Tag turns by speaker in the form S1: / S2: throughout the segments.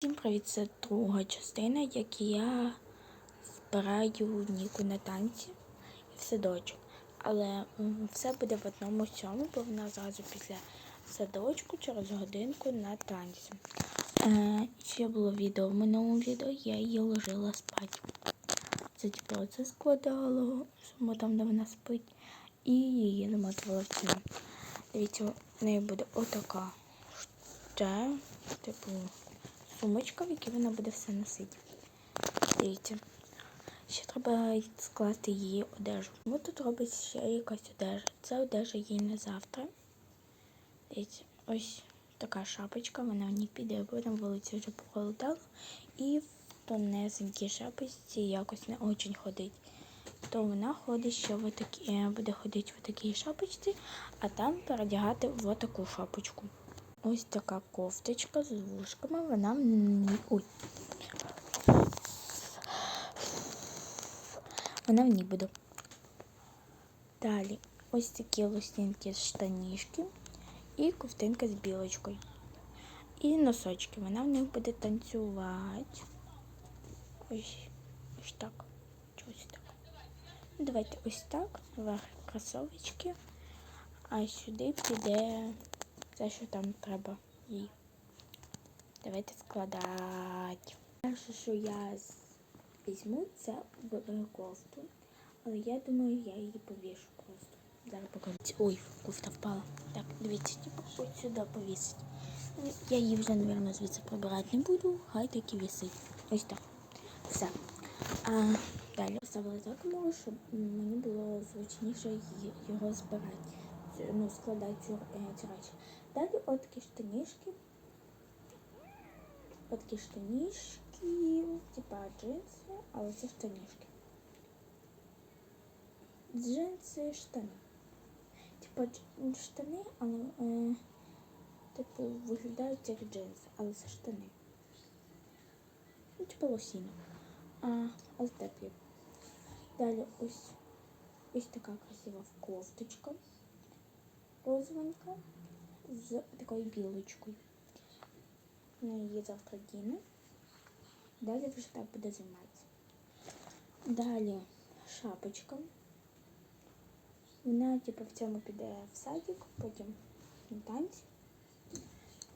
S1: Всім привіт, це друга частина, як я збираю Ніку на танці і в садочок. Але все буде в одному цьому, бо вона зразу після садочку через годинку на танці. Е, ще було відео в минулому відео, я її ложила спати. Це типу оце складало, саме там, де вона спить, і її замотувала в цьому. Дивіться, в неї буде отака ще, типу, сумочка, в якій вона буде все носити. Дивіться. Ще треба скласти її одежу. Ось тут робить ще якась одежа. Це одежа їй на завтра. Дивіться, ось така шапочка, вона в ній піде, бо на вулиці вже похолодало. І в тонесенькій шапочці якось не очень ходить. То вона ходить ще в такі, е, буде ходити в такій шапочці, а там передягати в таку шапочку. Ось така кофточка з вушками, вона в ній- Ой. Вона в ній буде. Далі ось такі лосінки штанішки і ковтинка з білочкою. І носочки. Вона в них буде танцювати. Ось, ось так. Ось так. Ну, Давайте ось так. Вверх кросовочки. А сюди піде Те, що там треба їй. Давайте складати. Перше, що я візьму, це кофту. Але я думаю, я її повішу просто. Зараз покажу. Ой, кофта впала. Так, дивіться, типу, ось сюди повісить. Я її вже, мабуть, звідси прибирати не буду, хай так і висить. Ось так. Все. А, далі поставила за камеру, щоб мені було зручніше його збирати, ну, складати цю, е, ці речі. Далі от такі штанішки. От такі штанішки, типа джинси, але це штанішки. Джинси, штани. Типа штани, але е, типу виглядають як джинси, але це штани. Ну, типу лосіно. А, ось теплі. Далі ось ось така красива кофточка. Розовенька з такою білочкою. Вона її завтра діне. Далі вже так буде займатися. Далі шапочка. Вона типу в цьому піде в садик, потім на танці.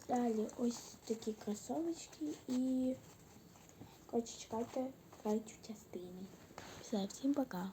S1: Далі ось такі кросовочки і коротше, чекайте третю частину. Все, всім пока.